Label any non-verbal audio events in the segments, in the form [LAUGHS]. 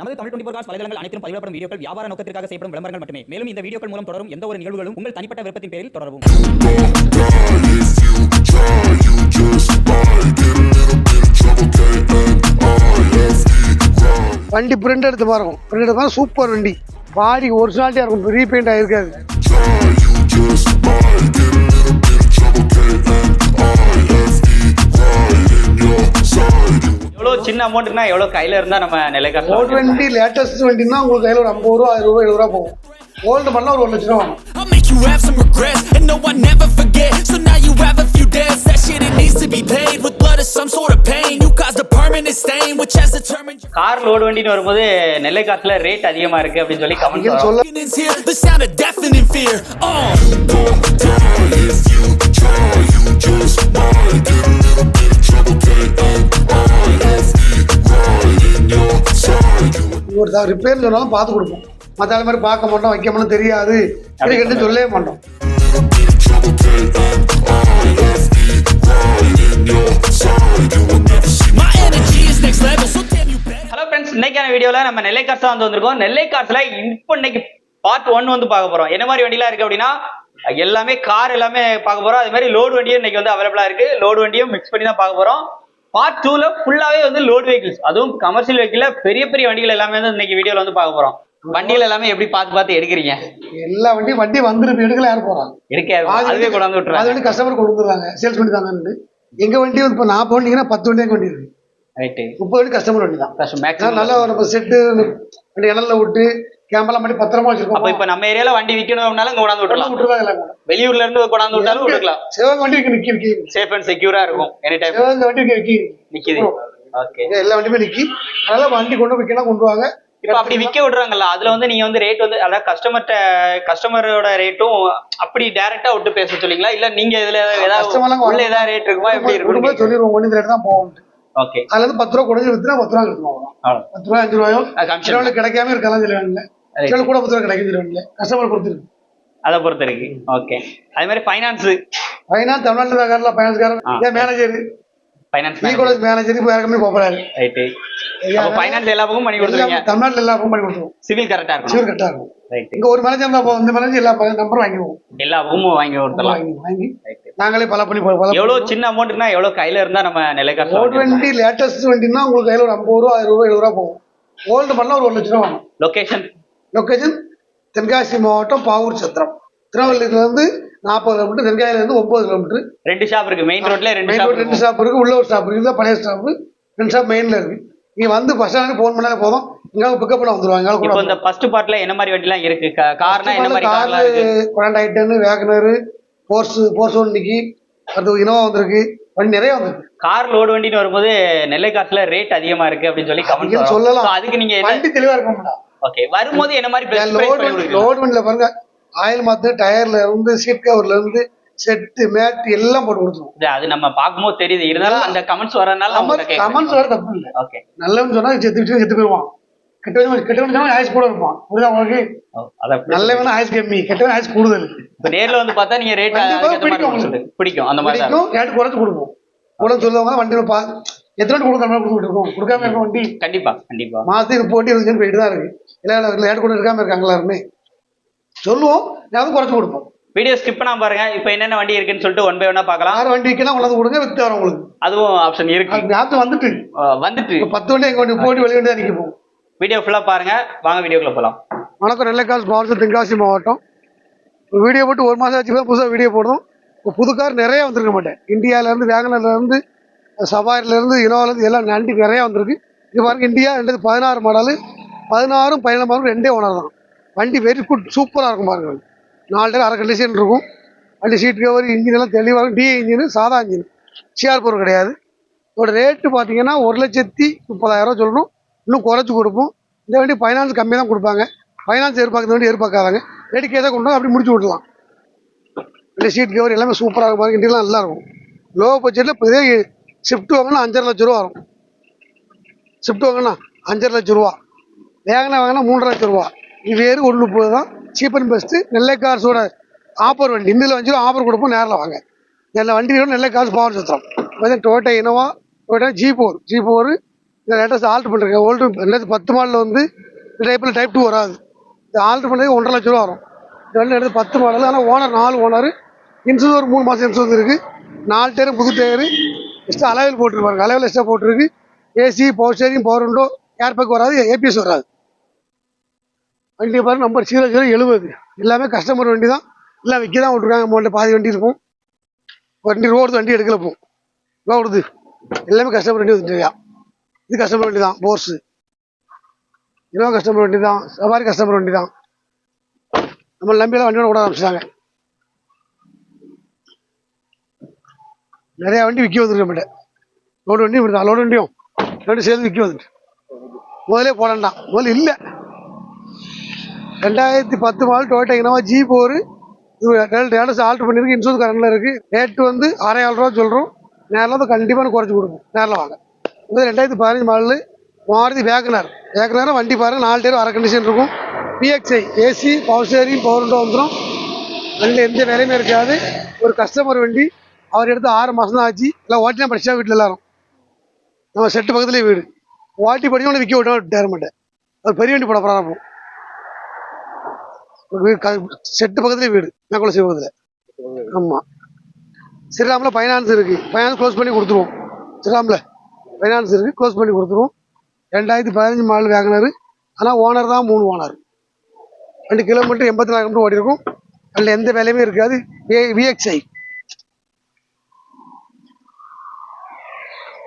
நமது Tamil twenty cos வலைதளங்கள் அனைத்தும் பதிவிடப்படும் வீடியோக்கள் வியாபார நோக்கத்திற்காக செய்யப்படும் விளம்பரங்கள் மட்டுமே. மேலும் இந்த வீடியோக்கள் மூலம் தொடரும் எந்த ஒரு நிகழ்வுகளும் உங்கள் தனிப்பட்ட விருப்பத்தின் பேரில் தொடரவும். வண்டி பிரிண்ட் எடுத்து பாருங்க. பிரிண்ட் எடுத்து சூப்பர் வண்டி. பாடி ஒரிஜினாலிட்டியாக இருக்கும். ரீபெயிண்ட் ஆகிருக்காது எவ்வளோ சின்ன அமௌண்ட்னா எவ்வளோ கையில இருந்தா நம்ம நிலை காசு ஓல்டு வண்டி லேட்டஸ்ட் வண்டினா உங்களுக்கு கையில் ஒரு ஐம்பது ரூபா ஆயிரம் ரூபா எழுபது ரூபா போகும் ஓல்டு பண்ணால் ஒரு ஒரு லட்ச ரூபா கார் லோடு வண்டின்னு வரும்போது நெல்லை காசுல ரேட் அதிகமா இருக்கு அப்படின்னு சொல்லி கமெண்ட் சொல்ல ஒரு ரிப்பேர் சொன்னாலும் பார்த்து கொடுப்போம். மற்ற மாதிரி பார்க்க மாட்டோம் வைக்க மாட்டோம் தெரியாது. இருக்குன்னு சொல்லவே மாட்டோம். My energy is next level So damn you better hello friends இன்னைக்கான வீடியோல நம்ம நெல்லை காசு தான் வந்து வந்திருக்கோம். நெல்லை காசுல இப்போ இன்னைக்கு பார்ட் ஒன் வந்து பார்க்க போறோம். என்ன மாதிரி வண்டிலாம் இருக்கு அப்படின்னா எல்லாமே கார் எல்லாமே பார்க்க போறோம். அது மாதிரி லோடு வண்டியும் இன்னைக்கு வந்து அவைலபிளா இருக்கு. லோடு வண்டியும் மிக்ஸ் பண்ணி தான் பார்க்க போறோம். பார்ட் டூல ஃபுல்லாவே வந்து லோடு வெஹிக்கிள்ஸ் அதுவும் கமர்ஷியல் வெஹிக்கிள்ல பெரிய பெரிய வண்டிகள் எல்லாமே வந்து இன்னைக்கு வீடியோல வந்து பார்க்க போறோம். வண்டிகள் எல்லாமே எப்படி பார்த்து பார்த்து எடுக்கிறீங்க? எல்லா வண்டியும் வண்டி வந்துருக்கு எடுக்கல யார் போகிறாங்க எடுக்க அதுவே கொண்டாந்து அது விட்டுறாங்க. வண்டி கஸ்டமர் கொண்டு வந்துடுறாங்க. சேல்ஸ் பண்ணி தாங்கன்னு எங்கள் வண்டி இப்போ நாற்பது வண்டிங்கன்னா பத்து வண்டி எங்கள் வண்டி இருக்கு? ரைட்டு முப்பது வண்டி கஸ்டமர் வண்டி தான். மேக்ஸிமம் நல்லா நம்ம செட்டு வண்டி இணல்ல விட்டு கேம்பெல்லாம் பண்ணி பத்திரமா அப்ப வச்சிருக்கோம் இப்ப நம்ம ஏரியால வண்டி விக்கணும்னாலும் கொண்டாந்து விட்டுலாம் விட்டுருவாங்க. வெளியூர்ல இருந்து கொண்டாந்து விட்டாலும் விட்டுக்கலாம். சிவகங்கை வண்டி நிக்கி நிக்கி. சேஃப் அண்ட் செக்யூரா இருக்கும். எனி டைம் சிவகங்கை வண்டி நிக்கி. நிக்குது. ஓகே எல்லா வண்டியுமே நிக்கி. அதனால வண்டி கொண்டு விற்கலாம் கொண்டு வாங்க. இப்ப அப்படி விக்க விடுறாங்கல்ல அதுல வந்து நீங்க வந்து ரேட் வந்து அதாவது கஸ்டமர்ட்ட கஸ்டமரோட ரேட்டும் அப்படி டைரக்டா விட்டு பேச சொல்லிங்களா இல்ல நீங்க இதுல ஏதாவது உள்ள ஏதாவது ரேட் இருக்குமா? எப்படி இருக்கும் சொல்லிடுவோம் ஒண்ணு ரேட் தான் போகும் ஓகே அதுல இருந்து பத்து ரூபா குறைஞ்சு வித்துனா பத்து ரூபா எடுத்துருவோம் பத்து ரூபா அஞ்சு ரூபாயோ அது commission. சில வேளை கிடைக்காம இருக்கலாம் சில வேலை Right. சில கூட பத்து ரூபா கிடைக்கும் சில வேலை கஸ்டமர் கொடுத்துருக்கு அதை பொறுத்த இருக்கு ஓகே அதே மாதிரி ஃபைனான்ஸ் ஃபைனான்ஸ் ஃபைனான்ஸ்காரன் ஆ. இதே மேனேஜர் ஃபைனான்ஸ் ஈ காலேஜ் மேனேஜர் இப்போ வேற கம்பெனி போகிறாரு ரைட்டு அப்ப ஃபைனான்ஸ் எல்லா பக்கமும் பண்ணி கொடுத்துருவீங்க. தமிழ்நாட்டில் எல்லா பக்கம் பண்ணி கொடுத்துருவோம். சிவில் கரெக்டா இருக்கும். இங்க ஒரு மேனேஜர் தான் இந்த மேனேஜர் எல்லா நம்பரும் வாங்கிடுவோம். எல்லா பக்கமும் வாங்கி கொடுத்துடலாம். வாங்கி நாங்களே பல பண்ணி எவ்வளவு சின்ன அமௌண்ட்னா எவ்வளவு கையில இருந்தா நம்ம நிலை ஓல்டு வண்டி லேட்டஸ்ட் வண்டினா உங்களுக்கு கையில் ஒரு ஐம்பது ரூபா ஆயிரம் ரூபா எழுபது ரூபா போகும். ஓல்டு பண்ணால் ஒரு ஒரு லட்ச ரூபா லொகேஷன் லொக்கேஷன் தென்காசி மாவட்டம் பாவூர் சத்திரம். திருநெல்வேலியிலேருந்து நாற்பது கிலோமீட்டர் தென்காசியிலேருந்து ஒம்பது கிலோமீட்டர் ரெண்டு ஷாப் இருக்கு. மெயின் ரோட்ல ரெண்டு மெயின் ரோட் ரெண்டு ஷாப் இருக்கு. உள்ள ஒரு ஷாப் இருக்கு. இதுதான் பழைய ஷாப் ரெண்டு ஷாப் மெயின்ல இருக்கு. நீங்க வந்து பஸ் ஸ்டாண்டுக்கு ஃபோன் பண்ணாலே போதும். இங்கே பிக்கப் பண்ண வந்துருவாங்க. இப்போ இந்த ஃபர்ஸ்ட் பார்ட்ல என்ன மாதிரி வண்டிலாம் இருக்கு? கார்னா என்ன மாதிரி கார்ல கார்லாம் இருக்கு கொண்டாண்டா Wagon R Force Force one இன்னைக்கு. அடுத்து இனோவா வந்திருக்கு. வண்டி நிறைய வந்திருக்கு. கார் லோடு வண்டின்னு வரும்போது நெல்லை காசுல ரேட் அதிகமா இருக்கு அப்படின்னு சொல்லி கமெண்ட் சொல்லலாம். அதுக்கு நீங்க வண்டி தெளிவா இருக்கும் ஓகே வரும்போது என்ன மாதிரி லோடு வண்டியில பாருங்க ஆயில் மாத்து டயர்ல இருந்து சீட் கவர்ல இருந்து செட்டு மேட் எல்லாம் போட்டு கொடுத்துருவோம். அது நம்ம பார்க்கும்போது தெரியுது. இருந்தாலும் அந்த கமெண்ட்ஸ் வரனால நம்ம கமெண்ட்ஸ் வர தப்பு இல்லை. ஓகே நல்லவன் சொன்னா செத்து செத்து போயிடுவான். கெட்டவன் கெட்டவன் சொன்னா ஆயுஸ் கூட இருப்பான் புரியுதா உங்களுக்கு? நல்லவன் ஆயுஸ் கம்மி கெட்டவன் ஆயுஸ் கூடுதல். நேர்ல வந்து பார்த்தா நீங்க ரேட் பிடிக்கும் பிடிக்கும் அந்த மாதிரி ரேட்டு குறைச்சு கொடுப்போம். கூட சொல்லுவாங்க வண்டியில பா எத்தனை வண்டி கொடுக்க நம்ம கொடுத்துட்டு இருக்கோம் கொடுக்காம இருக்க வண்டி. கண்டிப்பா கண்டிப்பா. மாசத்துக்கு போட்டி இருந்துச்சுன்னு போயிட்டு தான் இருக்கு. இல்லை ரேட்டு கூட இருக்காம இருக்காங்க எல்லாருமே. சொல்லுவோம் நான் குறைச்சு கொடுப்போம். வீடியோ ஸ்கிப் பண்ணாம பாருங்க. இப்போ என்னென்ன வண்டி இருக்குன்னு சொல்லிட்டு ஒன் பை ஒன்னா பார்க்கலாம். ஆறு வண்டி விற்கலாம் கொண்டாந்து கொடுங்க வித்து வரும் உங்களுக்கு. அதுவும் ஆப்ஷன் இருக்கு. ஞாபகம் வந்துட்டு. வந்துட்டு. பத்து வண்டி எங்க வண்டி போட்டி வெளியே தான் நிற்க போகும் வீடியோ ஃபுல்லா பாருங்க. வாங்க வீடியோக்குள்ள போலாம். வணக்கம் நெல்லைக்கால் மாவட்டம் தென்காசி மாவட்டம். வீடியோ போட்டு ஒரு மாதம் ஆச்சு தான் புதுசாக வீடியோ போடுறோம். இப்போ புது கார் நிறைய வந்திருக்க மாட்டேன். இந்தியாவிலேருந்து வேகனர்லேருந்து சவாரிலேருந்து இனோவிலேருந்து எல்லாம் நண்டி நிறையா வந்திருக்கு. இது பாருங்க இந்தியா ரெண்டு பதினாறு மாடலு பதினாறும் பதினேழு மாடலும் ரெண்டே ஓனர் தான். வண்டி வெரி குட் சூப்பராக இருக்கும் பாருங்கள் நாலு டேர் அரை கண்டிஷன் இருக்கும். வண்டி சீட் கவர் இன்ஜின் எல்லாம் தெளிவாக இருக்கும். டி இன்ஜின் சாதா இன்ஜின் சிஆர் பொருள் கிடையாது. இதோட ரேட்டு பார்த்தீங்கன்னா ஒரு லட்சத்தி முப்பதாயிரரூவா சொல்லணும். இன்னும் குறைச்சி கொடுப்போம். இந்த வண்டி ஃபைனான்ஸ் கம்மியாக தான் கொடுப்பாங்க. ஃபைனான்ஸ் எதிர்பார்க்குற வண்டி எதிர்பார்க்காதாங்க. ரேட்டு கேஸாக கொண்டு அப்படி முடிச்சு விடலாம் இந்த சீட் கவர் எல்லாமே சூப்பராக இருக்கும் பாருங்க. இன்டீரியலாம் நல்லா இருக்கும். லோ பட்ஜெட்டில் இப்போ இதே ஷிஃப்ட் வாங்கினா அஞ்சரை லட்ச ரூபா வரும். ஷிஃப்ட் வாங்கினா அஞ்சரை லட்ச ரூபா. வேகனா வாங்கினா மூன்றரை லட்ச ரூபா. இது ஒன்று முப்பது தான் சீப் அண்ட் பெஸ்ட்டு நெல்லை கார்ஸோட ஆஃபர் வண்டி. இந்தியில் வச்சு ஆஃபர் கொடுப்போம் நேரில் வாங்க. நல்ல வண்டி வேணும் நெல்லை காசு power சுத்திரம் Toyota Innova Toyota G four jeep four இந்த லேட்டஸ்ட் ஆல்ட்ரு பண்ணிருக்கேன் ஓல்டு ரெண்டாயிரத்து பத்து மாடலில் வந்து டைப்பில் டைப் டூ வராது. இது ஆல்ட்ரு பண்ணுறது ஒன்றரை லட்ச ரூபா வரும். இது வந்து எடுத்து பத்து மாடல் ஆனால் ஓனர் நாலு ஓனர் இன்சூரன்ஸ் ஒரு மூணு மாதம் இன்சூரன்ஸ் இருக்குது நாலு டயரும் புது டயரு எக்ஸ்ட்ரா அலைவில் போட்டுருப்பாங்க அளவில் எக்ஸ்ட்ரா போட்டிருக்கு. AC power steering power window air bag வராது ஏபிஎஸ் வராது. வண்டி பாருங்க நம்பர் ஜீரோ ஜீரோ எழுபது. எல்லாமே கஸ்டமர் வண்டி தான். எல்லாம் விற்க தான் விட்ருக்காங்க நம்மள்ட்ட பாதி வண்டி இருக்கும் வண்டி ரோடு வண்டி எடுக்கல போ ரோடுது எல்லாமே கஸ்டமர் வண்டி வந்துருக்கா இது கஸ்டமர் வண்டி தான் போர்ஸு இன்னும் கஸ்டமர் வண்டி தான் சவாரி கஸ்டமர் வண்டி தான். நம்ம நம்பியெல்லாம் வண்டியோட விட ஆரம்பிச்சிட்டாங்க. நிறைய வண்டி விற்க வந்துருக்கு நம்மகிட்ட. லோடு வண்டி இப்படி தான் லோடு வண்டியும். ரெண்டு சேர்ந்து விற்க வந்துட்டு முதலே போடண்டாம் முதல்ல இல்லை. ரெண்டாயிரத்தி பத்து மாடல் டொயோட்டா இனோவா ஜீப் ஒரு இது ஆல்ட்ரு பண்ணியிருக்கு இன்சூரன்ஸ் கரண்டில் இருக்குது ரேட்டு வந்து ஆறாயிரம் ரூபா சொல்கிறோம் நேரில் வந்து கண்டிப்பாக குறைச்சி கொடுப்போம். நேரில் வாங்க. இது ரெண்டாயிரத்தி பதினஞ்சு மாடல். மாருதி வேகனார் வேகனர் வண்டி பாருங்க நாலு டேர் அரை கண்டிஷன் இருக்கும். PXI AC power steering power வந்துடும் வண்டியில் எந்த வேலையுமே இருக்காது. ஒரு கஸ்டமர் வண்டி அவர் எடுத்து ஆறு மாதம் தான் ஆச்சு. எல்லாம் ஓட்டினா படிச்சா வீட்டில் எல்லாரும். நம்ம செட்டு பக்கத்துலேயே வீடு. ஓட்டி படிக்கணும் விற்க விட்டோம் டேர மாட்டேன் அது பெரிய வண்டி போட போகிறாரப்போ வீடு செட்டு பக்கத்துலேயே வீடு மேற்கொள்ள சிவகத்தில் ஆமாம் ஸ்ரீராமில் ஃபைனான்ஸ் இருக்குது ஃபைனான்ஸ் க்ளோஸ் பண்ணி கொடுத்துருவோம். ஸ்ரீராமில் ஃபைனான்ஸ் இருக்குது க்ளோஸ் பண்ணி கொடுத்துருவோம். ரெண்டாயிரத்தி பதினஞ்சு மாடல் வாங்கினார். ஆனால் ஓனர் தான் மூணு ஓனர் ரெண்டு கிலோமீட்டர் எண்பத்தி நாலு கிலோமீட்டர் ஓடி இருக்கும் அதில் எந்த வேலையுமே இருக்காது. VXI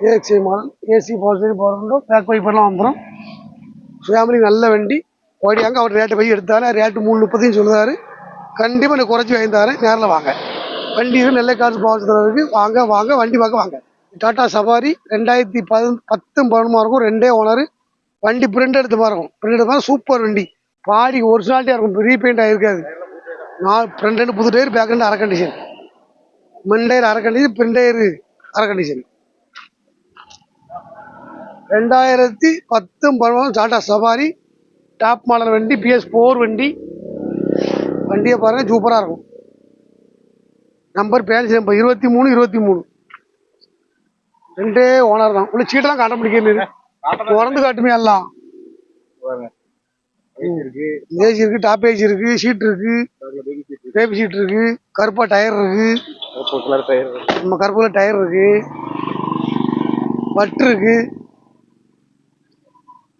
AC model AC power போகிறோம் பவர் விண்டோ பேக் பைப்பெல்லாம் வந்துடும் ஃபேமிலி நல்ல வண்டி. ஓடியாங்க அவர் ரேட்டை போய் எடுத்தாரு. ரேட்டு மூணு முப்பத்தையும் சொல்லுதாரு. கண்டிப்பாக எனக்கு குறைச்சி வாங்கி நேரில் வாங்க. வண்டி இது நெல்லை காசு பாவத்தில் வாங்க வாங்க வண்டி பார்க்க வாங்க. டாட்டா சஃபாரி ரெண்டாயிரத்தி பதி பத்தும் பதினொமா இருக்கும். ரெண்டே ஓனர். வண்டி பிரிண்ட் எடுத்து பாருக்கும் பிரிண்ட் எடுத்து சூப்பர் வண்டி. பாடி ஒரிஜினாலிட்டியாக இருக்கும். ரீபெயிண்ட் ஆகிருக்காது நான் ஃப்ரண்ட் ரெண்டு புது டயர் பேக் ரெண்டு அரை கண்டிஷன் மென் டயர் அரை கண்டிஷன் பிரிண்ட் டயர் அரை கண்டிஷன் ரெண்டாயிரத்தி பத்தும் பதினொன்று டாடா சஃபாரி டாப் மாடல் வண்டி பிஎஸ் ஃபோர் வண்டி. வண்டியை பாருங்கள் சூப்பராக இருக்கும். நம்பர் பேலன்ஸ் நம்பர் இருபத்தி மூணு இருபத்தி மூணு. ரெண்டே ஓனர் தான். உள்ள சீட்டெல்லாம் காட்ட முடிக்கிறது திறந்து காட்டுமே எல்லாம். ஏஜ் இருக்கு டாப் ஏஜ் இருக்கு ஷீட் இருக்கு. பேபி ஷீட் இருக்கு. கருப்பா டயர் இருக்கு. நம்ம கருப்புல டயர் இருக்கு. வட்டு இருக்கு.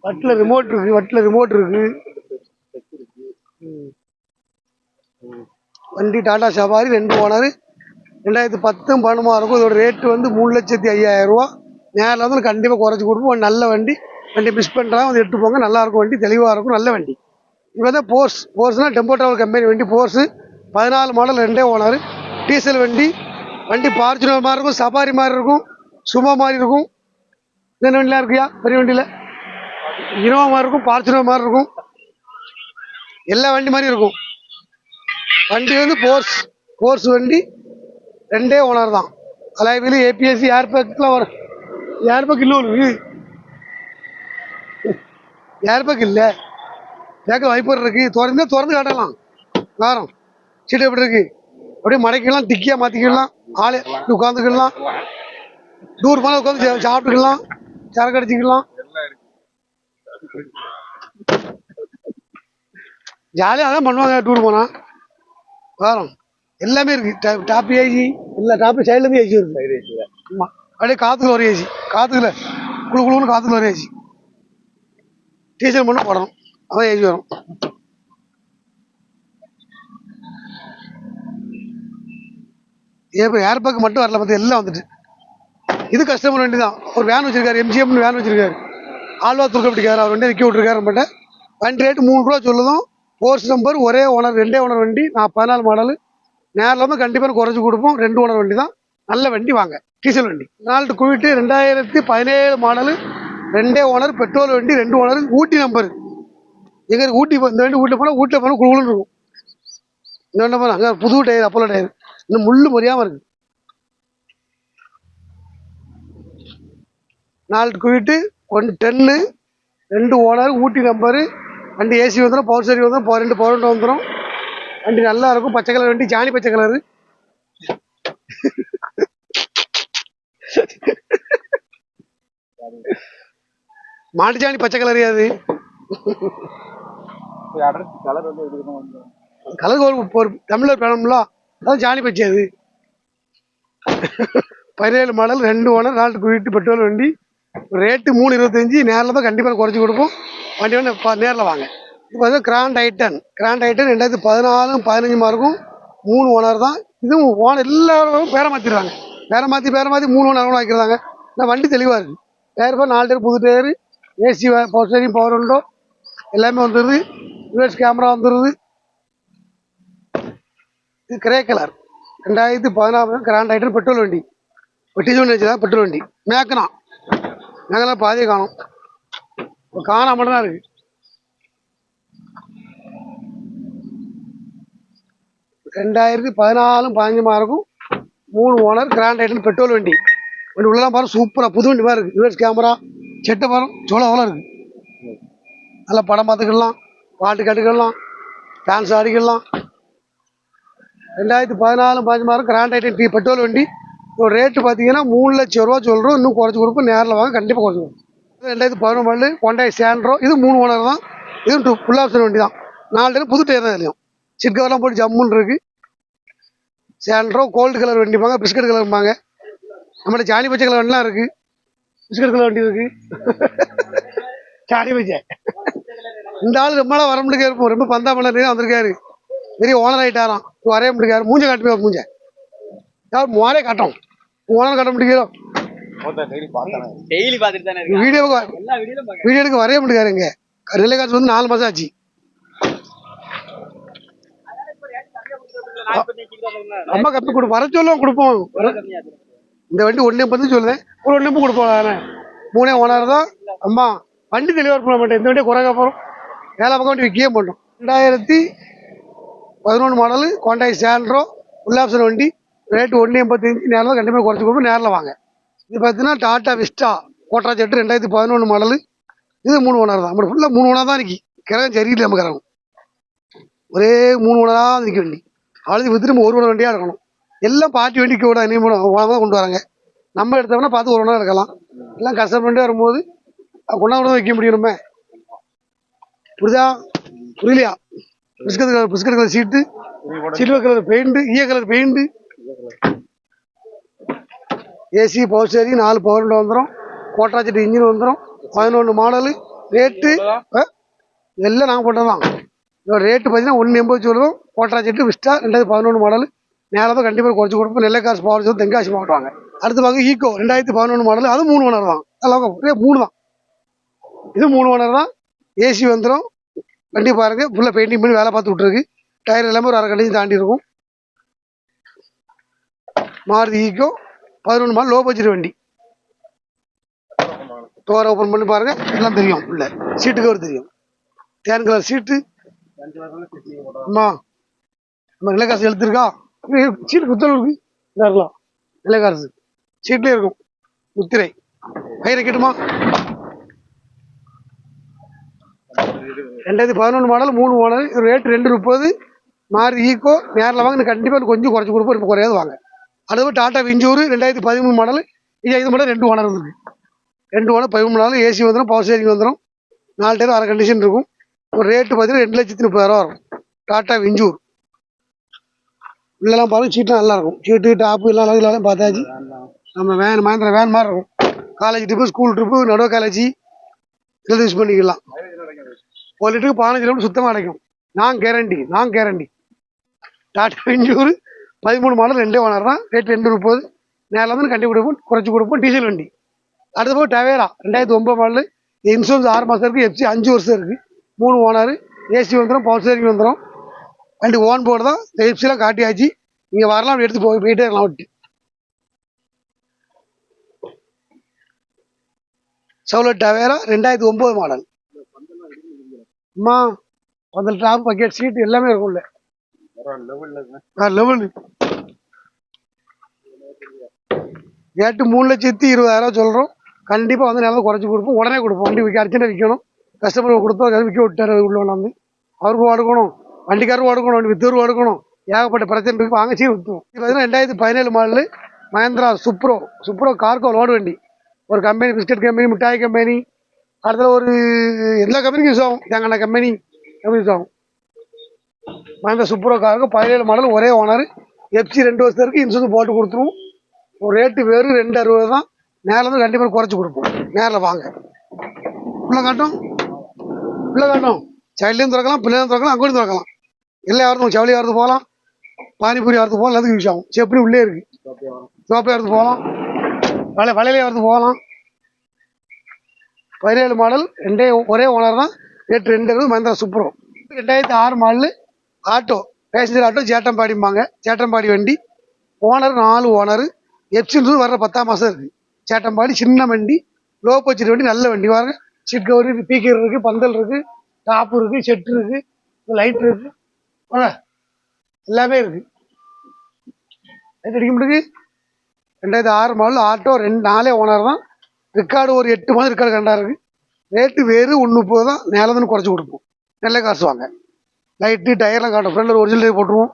வட்டில் ரிமோட் இருக்கு வட்டில் ரிமோட் இருக்கு. வண்டி டாடா சவாரி ரெண்டு ஓனர். ரெண்டாயிரத்தி பத்தும் பன்னெண்டுமா இருக்கும். இதோட ரேட்டு வந்து மூணு லட்சத்தி ஐயாயிரம் ரூபா. நேரில் வந்து கண்டிப்பாக குறைச்சி கொடுப்போம். நல்ல வண்டி. வண்டி மிஸ் பண்ணுறாங்க வந்து எட்டு போங்க. நல்லாயிருக்கும் வண்டி. தெளிவாக இருக்கும். நல்ல வண்டி. இப்போ தான் போர்ஸ் போர்ஸ்னால் டெம்போ ட்ராவல் கம்பெனி வண்டி. போர்ஸு பதினாலு மாடல் ரெண்டே ஓனர். டீசல் வண்டி. வண்டி பார்ச்சுனர் மாதிரி இருக்கும். சஃபாரி மாதிரி இருக்கும். சும்மா மாதிரி இருக்கும். என்ன வண்டிலாம் இருக்குயா? பெரிய வண்டியில்? இனோவா மாதிரி இருக்கும் பார்ச்சுனர் மாதிரி இருக்கும். எல்லா வண்டி மாதிரி இருக்கும். வண்டி வந்து போர்ஸ் போர்ஸ் வண்டி ரெண்டே ஓனர் தான். அலைவில் ஏபிஎஸ்சி ஏர் பேக்லாம் வரும். ஏர் பேக் இல்லை உங்களுக்கு இல்லை. பேக்க வைப்பர் இருக்கு. திறந்தே திறந்து காட்டலாம். நேரம் சீட்டு எப்படி இருக்கு? அப்படியே மடக்கிக்கலாம் திக்கியாக மாற்றிக்கலாம் ஆளு உட்காந்துக்கலாம் டூர் போனால் உட்காந்து சாப்பிட்டுக்கலாம் சரக்கு அடிச்சுக்கலாம் ஜாலியாக அதான் பண்ணுவாங்க டூர் போனால் வரோம் எல்லாமே இருக்கு. டாப் ஏசி இல்லை டாப் சைட்லேருந்து ஏசி இருக்கு ஆமாம் அப்படியே காற்றுல ஒரு ஏசி காற்றுல குழு குழுன்னு காற்றுல ஒரு ஏசி டீசல் மட்டும் போடணும். அதான் ஏசி வரும். ஏ ஏர் பேக் மட்டும் வரல மற்ற எல்லாம் வந்துட்டு. இது கஸ்டமர் வண்டி தான் ஒரு வேன் வச்சிருக்காரு எம்ஜிஎம்னு வேன் வச்சிருக்காரு. ஆழ்வா துருக்கப்பட்டிக்காரர் அவர் வண்டி விற்க விட்டுருக்காரு நம்மகிட்ட. வண்டி ரேட்டு மூணு ரூபா சொல்லுதும். ஃபோர்ஸ் நம்பர் ஒரே ஓனர் ரெண்டே ஓனர் வண்டி நான் பதினாலு மாடலு நேரில் வந்து கண்டிப்பாக குறைச்சி கொடுப்போம். ரெண்டு ஓனர் வண்டி தான். நல்ல வண்டி வாங்க. டீசல் வண்டி. நாலு குவிட்டு ரெண்டாயிரத்தி பதினேழு மாடலு ரெண்டே ஓனர் பெட்ரோல் வண்டி ரெண்டு ஓனர் ஊட்டி நம்பர் எங்களுக்கு ஊட்டி இந்த வண்டி வீட்டில் போனால் வீட்டில் போனால் குழுகுலுன்னு இருக்கும். இந்த வண்டி போனால் அங்கே புது டயர் அப்போலோ டயர் இன்னும் முள்ளு முறையாமல் இருக்குது நாலு குவிட்டு ஒன் டென்னு ரெண்டு ஓனர் ஊட்டி நம்பரு வண்டி ஏசி வந்துடும் பவர் சரி வந்துடும் ரெண்டு பவர் ரெண்டு வந்துடும் வண்டி நல்லா இருக்கும் பச்சை கலர் வண்டி ஜானி பச்சை கலரு. மாட்டுச்சாணி பச்சை கலர் அது. கலர் ஒரு தமிழர் பேனம்ல அதான் சாணி பச்சை அது. பதினேழு மாடல் ரெண்டு ஓனர் நாலு குயிட்டு பெட்ரோல் வண்டி. ரேட்டு மூணு இருபத்தஞ்சி நேரில் தான் கண்டிப்பாக குறைச்சி கொடுப்போம். வண்டி வந்து நேரில் வாங்க. இப்போ வந்து கிராண்ட் ஐட்டன் கிராண்ட் ஐட்டன் ரெண்டாயிரத்தி பதினாலும் பதினஞ்சு மார்க்கும் மூணு ஓனர் தான். இதுவும் ஓனர் எல்லாரும் பேரை மாற்றிடுறாங்க பேரை மாற்றி பேரை மாற்றி மூணு ஓனர் கூட வைக்கிறாங்க ஆனால் வண்டி தெளிவாக இருக்குது டயர் போய் நாலு டயர் புது tyre AC power steering power உண்டோ. எல்லாமே வந்துடுது யூஎஸ் கேமரா வந்துடுது இது கிரே கலர் ரெண்டாயிரத்தி பதினாறு கிராண்ட் ஐட்டன் பெட்ரோல் வண்டி. வெட்டி வண்டி வச்சுதான் பெட்ரோல் வண்டி. மேக்கனா நாங்கள்லாம் பாதியை காணும். காணா மட்டும் தான் இருக்கு. ரெண்டாயிரத்தி பதினாலும் பதினஞ்சு மார்க்கும் மூணு ஓனர் கிராண்ட் ஐட்டம் பெட்ரோல் வண்டி. வண்டி உள்ளலாம் பாருங்க சூப்பராக புது வண்டி மாதிரி இருக்குது ரிவர்ஸ் கேமரா செட்டை பாருங்க சோளம் அவ்வளோ இருக்குது நல்லா படம் பார்த்துக்கிடலாம் பாட்டு கட்டுக்கிடலாம் டான்ஸ் ஆடிக்கிடலாம் ரெண்டாயிரத்தி பதினாலு பதினஞ்சு மாதம் கிராண்ட் ஐட்டம் பெட்ரோல் வண்டி. இப்போ ரேட்டு பார்த்தீங்கன்னா மூணு லட்சம் ரூபா சொல்கிறோம் இன்னும் குறைச்சி கொடுப்போம். நேரில் வாங்க கண்டிப்பாக குறைச்சி கொடுப்போம். ரெண்டாயிரத்தி பதினொன்று கொண்டாய் சேண்ட்ரோ இது மூணு ஓனர் தான். இதுவும் டூ ஃபுல் ஆப்ஷன் வண்டி தான் நாலு டயர் புது டயர் தான் இதுலையும். சீட் கவர்லாம் போட்டு ஜம்முன்னு இருக்கு. சேண்ட்ரோ கோல்டு கலர் வண்டிப்பாங்க பிஸ்கட் கலர்பாங்க நம்மகிட்ட ஜானி பச்சை கலர் வண்டிலாம் இருக்குது பிஸ்கட் கலர் வண்டி இருக்குது [LAUGHS] ஜானி பச்சை. இந்த ஆள் ரொம்ப நாளாக வர முடியாது இருப்போம். ரொம்ப பந்தாமலர் வந்திருக்காரு. பெரிய ஓனர் ஆகிட்டாராம் வரைய முடியாது மூஞ்ச காட்டுமே மூஞ்ச. யார் மாரே காட்டும் ஓனர் காட்ட முடியாது டெய்லி பார்த்துட்டு தானே பாக்க வீடியோ எடுக்க வரைய முடியாது இங்கே. நெல்லை காசு வந்து நாலு மாதம் ஆச்சு. அம்மா கப்பி கொடு வர சொல்லுவோம் கொடுப்போம். இந்த வண்டி ஒன்றே பத்து சொல்லுதேன் ஒரு ஒன்றே கொடுப்போம் மூணே ஓனர் தான். அம்மா வண்டி டெலிவர் பண்ண மாட்டேன். இந்த வண்டியை குறைக்க போகிறோம் வேலை பக்கம் வண்டி விற்கவே மாட்டோம். ரெண்டாயிரத்தி பதினொன்று model Hyundai Santro full option வண்டி. ரேட்டு ஒன்று எண்பத்தஞ்சு நேரில் கண்டிப்பாக குறைச்சி கொடுப்போம். நேரில் வாங்க. இது பார்த்தீங்கன்னா டாட்டா விஸ்டா கோட்ரா ஜெட்டு ரெண்டாயிரத்தி பதினொன்று மாடல் இது மூணு ஓனர் தான். நம்ம ஃபுல்லாக மூணு ஓனர் தான் இருக்கு கிரகம் சரியில்லை நம்ம கிரகம். ஒரே மூணு ஓனராக நிற்க வண்டி அழுது வித்துட்டு நம்ம ஒரு ஓனர் வண்டியாக இருக்கணும் எல்லாம் பார்ட்டி வண்டிக்கு கூட இனி ஓனர் தான் கொண்டு வராங்க. நம்ம எடுத்தோம்னா பார்த்து ஒரு ஓனர் இருக்கலாம் எல்லாம் கஷ்டப்பட்டு வரும்போது கொண்டாந்து வைக்க முடியும் நம்ம புரியுதா? புரியலையா? Biscuit colour biscuit colour seat silver colour paint ஈய colour paint AC power steering நாலு பவர் விண்டோ வந்துடும் கோட்டா செட்டு இன்ஜின் வந்துடும் பதினொன்று மாடலு ரேட்டு எல்லாம் நாங்கள் போட்டது தான் இதோட ரேட்டு பார்த்தீங்கன்னா ஒன்று எண்பது சொல்லுவோம் கோட்டா செட்டு விஸ்டா ரெண்டாயிரத்தி பதினொன்று மாடல் தான் கண்டிப்பாக குறைச்சி கொடுப்போம். நெல்லைக்காசு பவர் சொல்லி தென்காசி மாவட்டம் வாங்க அடுத்து பார்க்க ஈக்கோ ரெண்டாயிரத்தி பதினொன்று மாடல் அது மூணு ஓனர் தான். ஒரே மூணு தான். இது மூணு ஓனர் தான். ஏசி வந்துடும் வண்டி பாருங்க ஃபுல்லாக பெயிண்டிங் பண்ணி வேலை பார்த்து விட்ருக்கு டயர் எல்லாமே ஒரு அரை கண்டியும் தாண்டி இருக்கும். மாருதி ஈக்கோ பதினொன்று மாடல் லோ பட்ஜெட் வண்டி. டோர் ஓப்பன் பண்ணி பாருங்க எல்லாம் தெரியும் உள்ள. சீட்டு கவர் தெரியும். தேன் கலர் சீட்டு. அம்மா அம்மா நிலக்காசு எழுத்துருக்கா சீட்டு குத்தல் இருக்கு. இருக்கலாம். நிலக்காசு சீட்லேயே இருக்கும். முத்திரை கயிறை கட்டுமா ரெண்டாயிரத்தி பதினொன்று மாடல் மூணு மாடல் ரேட்டு ரெண்டு முப்பது. மாறி ஈக்கோ நேரில் வாங்க கண்டிப்பாக கொஞ்சம் குறைச்சி கொடுப்போம். இப்போ குறையாது வாங்க. அதுவும் டாடா விஞ்சூர் ரெண்டாயிரத்தி பதிமூணு மாடல். இது மாடல் ரெண்டு ஓனர் இருக்குது ரெண்டு ஓனர் பதிமூணு நாள் ஏசி வந்துடும் பவர் ஸ்டேரிங் வந்துடும் நாலு டேர் அரை கண்டிஷன் இருக்கும். ஒரு ரேட்டு பார்த்தீங்கன்னா ரெண்டு லட்சத்தி முப்பதாயிரம் வரும். டாட்டா விஞ்சூர் உள்ளெல்லாம் பாருங்க சீட்லாம் நல்லாயிருக்கும் சீட்டு டாப்பு எல்லாம் எல்லாம் பார்த்தாச்சு. நம்ம வேன் மகேந்திர வேன் மாதிரி இருக்கும். காலேஜ் ட்ரிப்பு ஸ்கூல் ட்ரிப்பு நடுவ காலேஜ் இதில் யூஸ் பண்ணிக்கலாம். ஒரு லிட்டருக்கு பதினஞ்சு கிலோமீட்டர் சுத்தமாக அடைக்கும். நான் கேரண்டி நான் கேரண்டி டாட்டா விஞ்சூர் பதிமூணு மாடல் ரெண்டே ஓனர் தான். ரேட் ரெண்டு முப்பது. நேரில் வந்து கண்டி கொடுப்போம் குறைச்சி கொடுப்போம் டீசல் வண்டி. அடுத்த போய் டவேரா ரெண்டாயிரத்தி ஒம்பது மாடல். இன்சூரன்ஸ் ஆறு மாதம் இருக்குது எஃப்சி அஞ்சு வருஷம் இருக்குது மூணு ஓனர் ஏசி வந்துடும் பவர் ஸ்டேரிங் வந்துடும் வண்டி ஓன் போர்டு தான் இந்த எஃப்சிலாம் காட்டியாச்சு. நீங்கள் வரலாம் அப்படி எடுத்து போய் போயிட்டே இருக்கலாம் விட்டு. சவுலட் டவேரா ரெண்டாயிரத்தி ஒம்பது மாடல். அம்மா அந்த டாப் பக்கெட் சீட் எல்லாமே இருக்கும்ல. லெவல் ரேட்டு மூணு லட்சத்தி இருபதாயிரம் சொல்கிறோம் கண்டிப்பாக வந்து நேரம் குறைச்சி கொடுப்போம். உடனே கொடுப்போம். வண்டி விற்க அர்ஜென்ட்டாக விற்கணும். கஸ்டமர் கொடுத்தோம் அதை விற்க விட்டார் உள்ள வந்து அவருக்கும் அடுக்கணும் வண்டிக்காரரும் அடுக்கணும் வண்டி வித்தரும் அடுக்கணும் ஏகப்பட்ட பிரச்சனை இருக்கு. வாங்க சீ விற்றுவோம் பார்த்தீங்கன்னா ரெண்டாயிரத்தி பதினேழு model Mahindra Supro Supro cargo load வண்டி. ஒரு கம்பெனி பிஸ்கட் கம்பெனி மிட்டாய் கம்பெனி அடுத்தது ஒரு எல்லா கம்பெனிக்கும் யூஸ் ஆகும். தேங்காய் கம்பெனி கம்பெனி யூஸ் ஆகும். மஹேந்திரா சூப்பரோ காருக்கு பதினேழு மாடல் ஒரே ஓனர் எஃப்சி ரெண்டு வருஷம் இருக்குது இன்சூரன்ஸ் போட்டு கொடுத்துருவோம். ஒரு ரேட்டு வெறும் ரெண்டு அறுபது தான். நேரில் வந்து கண்டிப்பாக குறைச்சி கொடுப்போம். நேரில் வாங்க. உள்ள காட்டும். உள்ள காட்டும். சைல்ட்லேயும் திறக்கலாம் பிள்ளையும் திறக்கலாம் அங்கேயும் திறக்கலாம். எல்லாம் யாரும் ஜவுளி வரது போகலாம். பானிபூரி வரது போகலாம் எல்லாத்துக்கும் யூஸ் ஆகும். செப்பனி உள்ளே இருக்கு. சோப்பை வரது போகலாம். வலை வலையிலே வரது போகலாம். பதினேழு மாடல் ரெண்டே ஒரே ஓனர் தான். ரேட்டு ரெண்டு இருக்குது மஹேந்திரா சூப்பரோ ரெண்டாயிரத்தி ஆறு மாடல் ஆட்டோ பேசஞ்சர் ஆட்டோ சேட்டம்பாடிம்பாங்க சேட்டம்பாடி வண்டி ஓனர் நாலு ஓனர் எப்சின்றது வர்ற பத்தாம் மாதம் இருக்குது சேட்டம்பாடி சின்ன வண்டி லோ பட்ஜெட் வண்டி நல்ல வண்டி. வாங்க சீட் கவர் இருக்குது பீக்கர் இருக்குது பந்தல் இருக்குது டாப் இருக்குது செட் இருக்குது லைட் இருக்குது எல்லாமே இருக்குது லைட் அடிக்க முடியுது. ரெண்டாயிரத்தி ஆறு மாடல் ஆட்டோ ரெண்டு நாலே ஓனர் தான். ரெக்கார்டு ஒரு எட்டு மாதம் ரெக்கார்டு கண்டா இருக்குது ரேட்டு வேறு ஒன்று முப்பது தான். நேலதுன்னு குறைச்சி கொடுப்போம். நல்ல காசு வாங்க. லைட்டு டயர்லாம் காட்டும். ஃப்ரெண்டில் ஒரிஜினல் டயர் போட்டுருவோம்.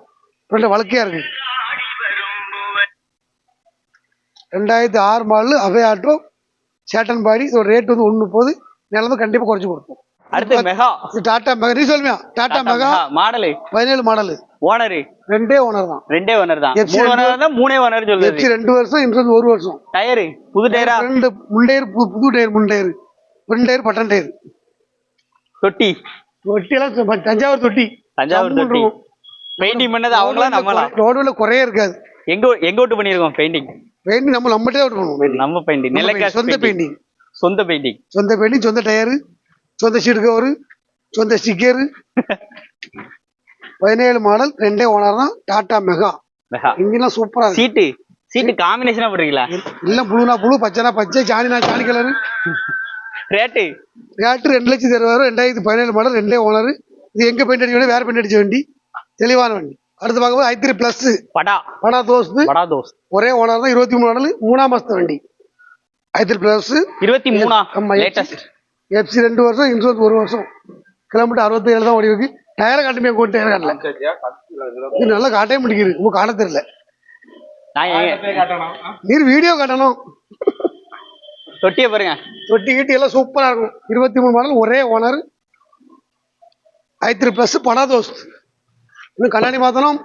ஃப்ரெண்டில் வழக்கையாக இருக்கு. ரெண்டாயிரத்தி ஆறு மாடல் அவே ஆட்டோ சேட்டன்பாடி இதோட ரேட் வந்து ஒன்று முப்பது நேலந்து கண்டிப்பாக குறைச்சி கொடுப்போம். அடுத்து மெகா டாட்டா மெகா நீ சொல்லுமியா? Tata mega model. பதினேழு மாடலு. ஓனரு ரெண்டே ஓனர் தான். ரெண்டே ஓனர் தான். மூணு ஓனர் தான் மூணே ஓனர் சொல்லுது எஃப்சி ரெண்டு வருஷம் இன்சூரன்ஸ் ஒரு வருஷம். டயரு புது டயரா ரெண்டு முண்டேர் புது புது டயர் முண்டேர் பின் டயர் பட்டன் டயர் தொட்டி. தொட்டியெல்லாம் சும்மா தஞ்சாவூர் தொட்டி. தஞ்சாவூர் தொட்டி. பெயிண்டிங் பண்ணது அவங்களா நம்மளா ரோடுல குறைய இருக்காது. எங்க எங்க விட்டு பண்ணிருக்கோம் பெயிண்டிங் பெயிண்டிங் நம்ம நம்மகிட்டே அவுட் பண்ணுவோம். நம்ம பெயிண்டிங் நெல்லைக்காசு சொந்த பெயிண்டிங் சொந்த பெயிண்டிங் சொந்த பெயிண்டிங் சொந்த டயரு சொந்த சீட் கவரு சொந்த ஸ்டிக்கரு பதினேழு மாடல் ரெண்டே ஓனர் தான் டாடா மெகா மெகா இங்கெல்லாம் சூப்பரா சீட்டு சீட்டு காம்பினேஷனா போட்டுருக்கீங்களா? எல்லாம் புழுனா புழு பச்சைனா பச்சை சாணினா சாணி கலரு ரேட்டு ரேட்டு ரெண்டு லட்சத்தி அறுபதாயிரம் ரெண்டாயிரத்தி பதினேழு மாடல் ரெண்டே ஓனர். இது எங்க பெயிண்ட் வண்டி வேற பெயிண்ட் அடிச்ச வண்டி. தெளிவான வண்டி. அடுத்து பார்க்கும்போது ஐத்திரி plus Bada. Bada தோஸ்து Bada those. ஒரே ஓனர் தான் இருபத்தி மூணு மாடல் மூணாம் மாசத்து வண்டி. ஐத்திரி பிளஸ் இருபத்தி மூணா? ஆமா, லேட்டஸ்ட் எஃப்சி ரெண்டு வருஷம் இன்சூரன்ஸ் ஒரு வருஷம். கிலோமீட்டர் அறுபத்தி ஏழு தான் ஓடி இருக்கு. டயரை காட்டுமே கொண்டு டயர் காட்டல. இது நல்லா காட்டவே முடிக்குது உங்களுக்கு காட்ட தெரியல. நீர் வீடியோ காட்டணும். தொட்டியை பாருங்க. தொட்டி கீட்டி எல்லாம் சூப்பரா இருக்கும். இருபத்தி மூணு மாடல் ஒரே ஓனர் ஐத்திரி பிளஸ் படா தோஸ்த் இன்னும் கண்ணாடி மாத்தணும்.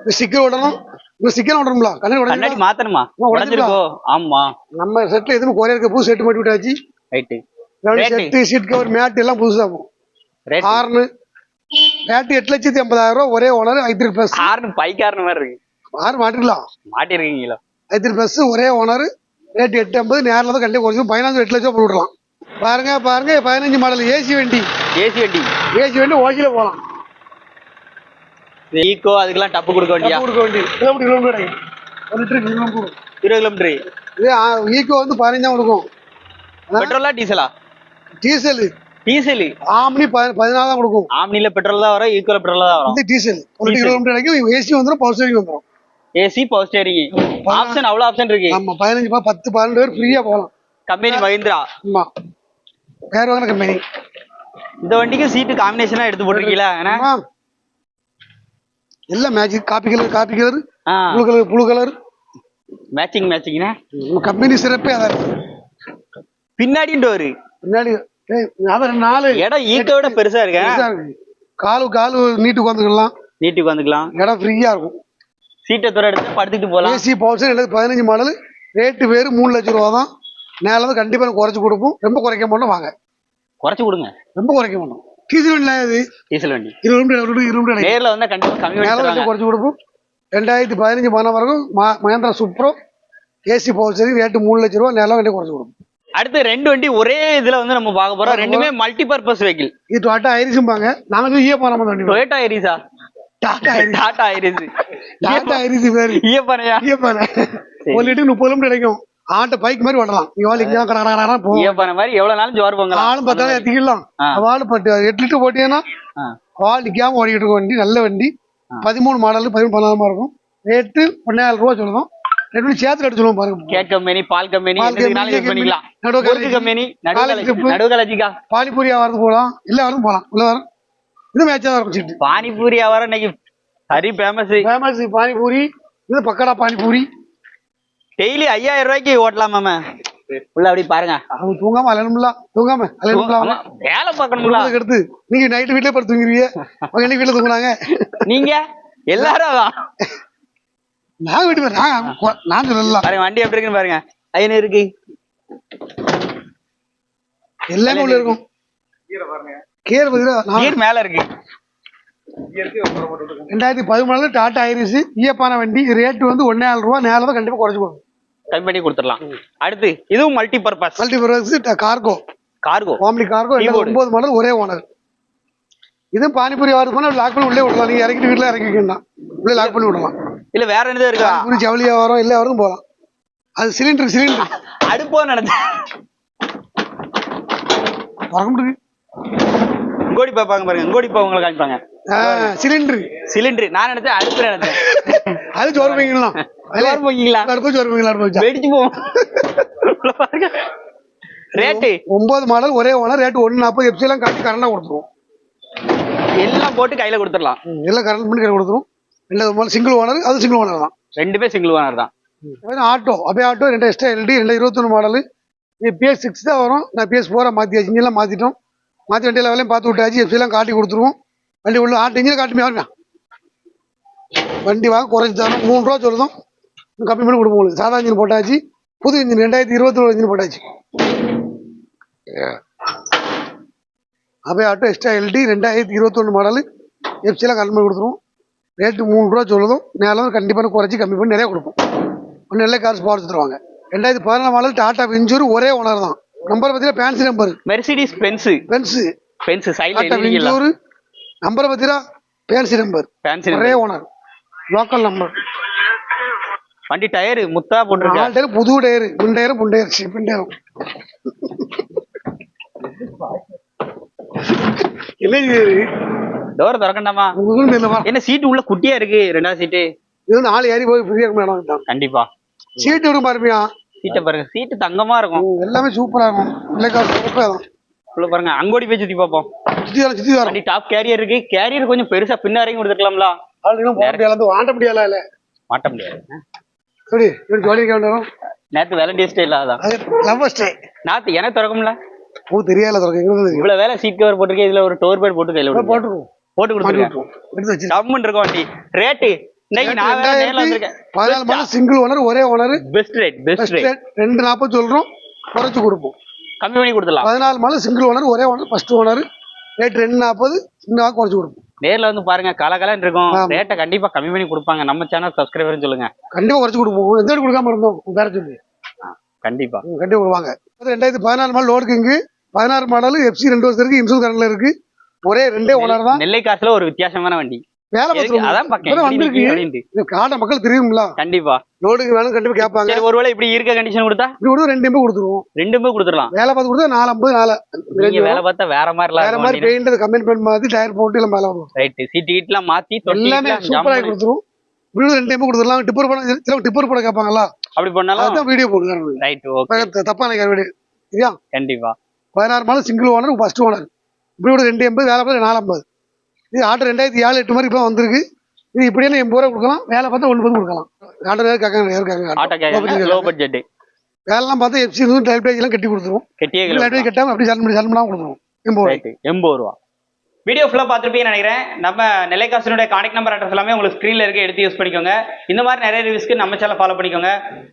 இந்த ஸ்டிக்கர் விடணும் இந்த ஸ்டிக்கர் விடணும்ல கண்ணாடி கண்ணாடி மாத்தணுமா? உடைஞ்சிருக்கா? ஆமா. நம்ம செட்ல எதுவும் குறைய இருக்க புது செட் மாட்டி விட்டாச்சு. Right? Set seat cover mat எல்லாம் புதுசா போகும் ஹார்னு மேட்டு எட்டு லட்சத்தி எண்பதாயிரம் ரூபா ஒரே ஓனர் ஐத்திரி பிளஸ் கார்னு பைக்காரனு மாதிரி இருக்கு. ஆறு மாட்டிக்கலாம் மாட்டிருக்கீங்களா? ஐத்திரி பிளஸ் ஒரே ஓனர் ரேட் எட்டு ஐம்பது நேரில் தான் கண்டிப்பாக குறைச்சி பதினஞ்சு எட்டு லட்சம் போட்டு விடலாம் பாருங்க பாருங்க பதினஞ்சு மாடல் ஏசி வண்டி. ஏசி வண்டி. ஏசி வண்டி ஓசியில் போகலாம் ஈக்கோ அதுக்கெல்லாம் டப்பு கொடுக்க வண்டியா? கொடுக்க வண்டி கிலோமீட்டர் கிலோமீட்டர் ஒரு லிட்டர் கிலோமீட்டர் இருபது கிலோமீட்டர். இது ஈக்கோ வந்து பதினஞ்சாம் கொடுக்கும். பெட்ரோலா டீசலா? டீசல். டீசல். ஆம்னி பதி- பதினாறு தான் கொடுக்கும். ஆம்னில பெட்ரோல் தான் வரும் ஈக்கோல பெட்ரோல் தான் வரும். இது டீசல். ஒரு. கிலோமீட்டர் ஏசி வந்துடும் பவர் ஸ்டேரிங் வந்துடும் ஏசி பவர் ஸ்டேரிங் ஆப்ஷன் அவ்வளவு ஆப்ஷன் இருக்கு. ஆமா பதினஞ்சு பா- பத்து பன்னெண்டு பேர் ஃப்ரீயா போகலாம். கம்பெனி மஹிந்திரா? ஆமா. வேற வாங்கின கம்பெனி இந்த வண்டிக்கு சீட்டு காம்பினேஷனா எடுத்து போட்டிருக்கீங்களா? எல்லாம் magic coffee colour coffee colour blue colour blue colour matching மேட்சிங்னா company சிறப்பே அதான். பின்னாடி டோரு பின்னாடி அதான் நாலு. இடம் ஈக்கோட பெருசா இருக்க? பெருசா இருக்கு. காலு காலு நீட்டு உட்காந்துக்கலாம் நீட்டுக்கு வந்துக்கலாம். இடம் ஃப்ரீயா இருக்கும். சீட்டை துறை எடுத்து படுத்துட்டு போலாம் ஏசி பவர் எனக்கு பதினஞ்சு மாடல். ரேட்டு வேறு மூணு லட்சம் ரூபா தான் வந்து கண்டிப்பாக குறைச்சி கொடுப்போம். ரொம்ப குறைக்க மாட்டோம் வாங்க. குறைச்சு கொடுங்க. ரொம்ப குறைக்க மாட்டோம். டீசல் வண்டில இது டீசல் வண்டி. இருபது இருபது இருபது நேர்ல வந்தா கண்டிப்பா கம்மி வந்து தருவாங்க. குறைச்சி கொடுப்போம். ரெண்டாயிரத்தி பதினஞ்சு பணம் வரைக்கும் மா- மகேந்திரா சூப்பரோ. ஏசி பவர் சரி ரேட்டு மூணு லட்சம் ரூபா நேரம் கண்டி குறைச்சி கொடுப்போம். அடுத்து ரெண்டு வண்டி ஒரே இதுல வந்து நம்ம பார்க்க போறோம். ரெண்டுமே மல்டி பர்பஸ் வெஹிக்கிள் இது டாட்டா ஐரிஸும்பாங்க நாங்கள் ஈய போன வண்டி. டொயோட்டா ஐரிஸா டாட்டா ஐரிஸ் டாடா ஐரிஸ் பேர் ஒரு லிட்டர் முப்பது கிலோமீட்டர் கிடைக்கும். ஆட்டை பைக் மாதிரி ஓடலாம். இவாள் இங்கே கடை கடை கடை போகும் மாதிரி எவ்வளவு நாளும் ஜோர் பொங்கலாம். ஆளும் பத்தாலும் ஏற்றிக்கலாம் ஆ. அவள் பட்டு எட்டு லிட்டர் போட்டீங்கன்னா நிற்காம ஓடிக்கிட்டு இருக்க வண்டி நல்ல வண்டி. பதிமூணு மாடல் பதிமூணு இருக்கும். ரேட்டு ஒன்னாயிரம் ரூபா சொல்லுவோம். ரெண்டு சேர்த்து எடுத்து சொல்லுவோம் பாருங்க. கேக் கம்பெனி பால் கம்பெனி பண்ணிக்கலாம். நடுவு கம்பெனி பானிபூரி வரது போகலாம். எல்லா வரதும் போகலாம். உள்ள வரும். இது மேட்சாக தான் இருக்கும். சீட்டு பானிபூரி வியாபாரம் இன்னைக்கு சரி ஃபேமஸ் ஃபேமஸ் பானிபூரி இது பக்கடா பானிபூரி. டெய்லி ஐயாயிரம் ரூபாய்க்கு ஓட்டலாம் மேம உள்ள அப்படி பாருங்க. அவங்க தூங்காம அலையணும்ல தூங்காம அலையணும்ல ஆமா, வேலை பார்க்கணும்ல. குடும்பத்துக்கு எடுத்து நீங்க நைட்டு வீட்லயே படுத்து தூங்கிருவீங்க. அவங்க என்னைக்கு வீட்டுல தூங்குனாங்க? நீங்க? எல்லாரும். நான் வீட்டு நான் நான் சொல்லலாம் பாருங்க வண்டி எப்படி இருக்குன்னு பாருங்க. ஐநூறு இருக்கு. எல்லாமே உள்ள இருக்கும். கீரை பார்த்தீங்கன்னா கீர் மேல இருக்கு. ரெண்டாயிரத்தி பதிமூணுல டாடா ஐரிஸ் ஈயப்பான வண்டி. ரேட் வந்து ஒன்னே நாலு ரூபா தான் கண்டிப்பா குறைச்சு போகும் கம்மி பண்ணி கொடுத்துடலாம். அடுத்து இதுவும் multi purpose multi purpose cargo cargo family cargo. ஒன்பது மாடல் ஒரே ஓனர் இதுவும் பானிபூரி ஆர்டர் பண்ணா லாக் பண்ணி உள்ளே விடலாம். நீங்க இறக்கிட்டு வீட்டுல இறக்கி வைக்கணும் உள்ளே லாக் பண்ணி விடலாம். இல்ல வேற என்னது இருக்கா? பானிபூரி ஜவுளி வரும் எல்லா வரும் போகலாம். அது சிலிண்டர் சிலிண்டர் அடுப்போ முடியுது. கோடி பாப்பாங்க பாருங்க கோடி பா உங்களை காமிப்பாங்க. சிலிண்டர். சிலிண்டர். நான் நினைச்சேன் அடுப்பு நினைச்சேன் அது சோறு வைக்கலாம் சோறு பொங்கிங்களா? அடுப்பு சோறு வச்சா வெடிச்சு போவோம். பாருங்க. ரேட்டு? ஒன்பது மாடல் ஒரே ஓனர் ரேட் ஒன்று நாற்பது எஃப்சி எல்லாம் காட்டி கரண்டாக கொடுத்துருவோம். எல்லாம் போட்டு கையில கொடுத்துடலாம். எல்லாம் கரண்ட் பண்ணி கையில் கொடுத்துரும் ரெண்டாவது மாடல் சிங்கிள் ஓனர் அது சிங்கிள் ஓனர் தான். ரெண்டுமே சிங்கிள் ஓனர் தான். ஆட்டோ அப்படியே ஆட்டோ ரெண்டு எக்ஸ்ட்ரா எல்டி ரெண்டு இருபத்தொன்று மாடல் பிஎஸ் சிக்ஸ் தான் வரும். நான் பிஎஸ் ஃபோராக மாற்றியாச்சு இன்ஜின்லாம் மாற்றிட்டோம் மாற்றி வண்டி லெவலையும் பார்த்து விட்டாச்சு எஃப்சிலாம் காட்டி கொடுத்துருவோம். வண்டி உள்ள ஆட்டு இன்ஜினை காட்டுமே வாங்க வண்டி வாங்க குறைச்சி தரணும். மூணு ரூபா சொல்லுதோம். கம்மி பண்ணி கொடுப்போம் உங்களுக்கு. சாதா இன்ஜின் போட்டாச்சு. புது இன்ஜின் ரெண்டாயிரத்தி இருபத்தி ஒரு இன்ஜின் போட்டாச்சு. அப்படியே ஆட்டோ எக்ஸ்ட்ரா எல்டி ரெண்டாயிரத்தி இருபத்தொன்று மாடல் எஃப்சிலாம் கம்மி பண்ணி கொடுத்துருவோம். ரேட்டு மூணு ரூபா சொல்லுதும். நேரம் கண்டிப்பாக குறைச்சி கம்மி பண்ணி நிறைய கொடுப்போம். ஒன்றும் நல்ல காசு பார்த்து தருவாங்க ரெண்டாயிரத்தி பதினாலு மாடல் டாடா இன்ஜூர் ஒரே ஓனர் தான். நம்பர் பார்த்தீங்கன்னா fancy number Mercedes Benz Benz Benz venture number பார்த்தீங்கன்னா ஃபேன்சி நம்பர் ஃபேன்சி ஒரே ஓனர் லோக்கல் நம்பர் வண்டி டயர் முத்தா போட்டிருக்கா? நாலு டயர் புது டயர் முன் டயர் முன் டயர் பின் டயரும் என்ன இது? டோர் திறக்கண்டாமா என்ன சீட்டு உள்ள குட்டியா இருக்கு ரெண்டாவது சீட்டு இது வந்து நாலு ஏறி போய் ஃப்ரீயாக இருக்கும் கண்டிப்பா. சீட்டு விடும் பாருமியா சீட்டை பாருங்க சீட்டு தங்கமா இருக்கும். எல்லாமே சூப்பராக இருக்கும். உள்ள பாருங்க அங்கோடி போய் சுத்தி பார்ப்போம். வரோம் வண்டி டாப் கேரியர் இருக்கு. கேரியர் கொஞ்சம் பெருசா பின்ன வரைக்கும் கொடுத்துருக்கலாம்ல. வாண்ட முடியல இல்லை. மாட்ட முடியாது. எப்படி இப்படி ஜோலி இருக்க வேண்டாம் நேத்து வேலண்டியர்ஸ் டே இல்லாதான் அது லவ் ஸ்டே நாத்து எனக்கு திறக்கும்ல. ஓ தெரியாத. இவ்வளவு வேலை சீட் கவர் போட்டிருக்கேன் இதுல ஒரு டோர் பேட் போட்டு கையில. போட்டுருவோம். போட்டு விட்டுருவோம் எடுத்து வச்சு டம்முன்னு இருக்கும் வண்டி. ரேட்டு பதினாலு மாதம் சிங்கிள் ஓனர் ஒரே owner best rate best rate ரெண்டு நாற்பது சொல்றோம். குறைச்சு கொடுப்போம். கம்மி பண்ணி கொடுத்துடலாம். பதினாலு மாதம் சிங்கிள் ஓனர் ஒரே ஓனர் ஃபர்ஸ்ட் ஓனர் ரேட் ரெண்டு நாற்பது இன்னும் குறைச்சு கொடுப்போம். நேர்ல வந்து பாருங்க கலகலன்னு இருக்கும். ரேட்டை கண்டிப்பா கம்மி பண்ணி கொடுப்பாங்க. நம்ம சேனல் சப்ஸ்கிரைபர்னு சொல்லுங்க. கண்டிப்பா குறைச்சு கொடுப்போம். எந்த கொடுக்காம இருந்தோம்? வேற சொல்லி. கண்டிப்பா. கண்டிப்பா அது ரெண்டாயிரத்தி பதினாலு மாடல் லோடுக்கு இங்கு பதினாறு மாடல் எஃப்சி ரெண்டு வருஷம் இருக்கு இன்சூரன்ஸ் கரண்ட்ல இருக்கு. ஒரே ரெண்டே ஓனர் தான். நெல்லை காசுல ஒரு வித்தியாசமான வண்டி. வேலை காட்ட மக்கள் தெரியும்ல. கண்டிப்பா. லோடுக்கு வேணும் கண்டிப்பா கேட்பாங்க. ஒருவேளை இப்படி இருக்க கண்டிஷன் கொடுத்தா? இப்படி கொடுத்து ரெண்டு எம்பி கொடுத்துருவோம். ரெண்டுமே கொடுத்துடலாம். வேலை பார்த்து கொடுத்தா நாலு ஐம்பது நாலு வேலை பார்த்தா வேற மாதிரிலாம் வேற மாதிரி பெயிண்ட் கம்பெனி மாத்தி டயர் போட்டு எல்லாம் மேல வரும் ரைட் சீட் கீட்லாம் மாத்தி எல்லாமே சூப்பராக கொடுத்துரும் வீடு ரெண்டு எம்பி கொடுத்துடலாம். டிப்பர் படம் சில டிப்பர் படம் கேட்பாங்களா அப்படி பண்ணாலும் வீடியோ போடுங்க ரைட் ஓகே தப்பா நினைக்கிற வீடியோ சரியா? கண்டிப்பா. பதினாறு மாதம் சிங்கிள் ஓனர் ஃபர்ஸ்ட் ஓனர் இப்படி ரெண்டு எண்பது வேலை பார்த்து நாலு ஐம்பது இது ஆட்டோ ரெண்டாயிரத்தி ஏழு எட்டு மாதிரி இப்போ வந்திருக்கு. இது இப்படியே எண்பது ரூபா கொடுக்கலாம். வேலை பார்த்தா ஒன்பது கொடுக்கலாம். ஆட்டோ வேறு கேட்காங்க இருக்காங்க லோ பட்ஜெட் வேலைலாம் பார்த்தா எஃப்சி டைப் டேஜ் எல்லாம் கட்டி கொடுத்துருவோம் கெட்டியே டைப் டேஜ் கட்டாமல் அப்படி சல்மணி சல்மனாக கொடுத்துருவோம் எண்பது ரூபாய் எண்பது ரூபா. வீடியோ ஃபுல்லாக பார்த்துருப்பீங்கன்னு நினைக்கிறேன். நம்ம நெல்லைக்காசனுடைய கான்டாக்ட் நம்பர் அட்ரஸ் எல்லாமே உங்களுக்கு ஸ்க்ரீனில் இருக்க. எடுத்து யூஸ் பண்ணிக்கோங்க. இந்த மாதிரி நிறைய ரிவ்யூஸ்க்கு நம்ம சேனல் ஃபாலோ பண்ணிக்கோங்க.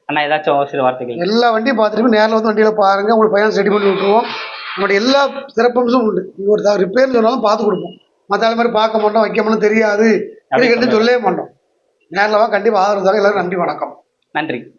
அண்ணா ஏதாச்சும் சில வார்த்தைகள்? எல்லா வண்டியும் பார்த்துட்டு நேரில் வந்து வண்டியில் பாருங்க. உங்களுக்கு ஃபைனான்ஸ் ரெடி பண்ணி விட்டுருவோம். நம்மளுடைய எல்லா சிறப்பம்சம் உண்டு. ஒரு ரிப்பேர்னு சொன்னாலும் பார்த்து கொடுப்போம். மற்ற மாதிரி பார்க்க மாட்டோம் வைக்க மாட்டோம் தெரியாது. சொல்லவே மாட்டோம். நேரில் வா கண்டிப்பாக ஆதரவு தாங்க எல்லாரும் நன்றி வணக்கம். நன்றி.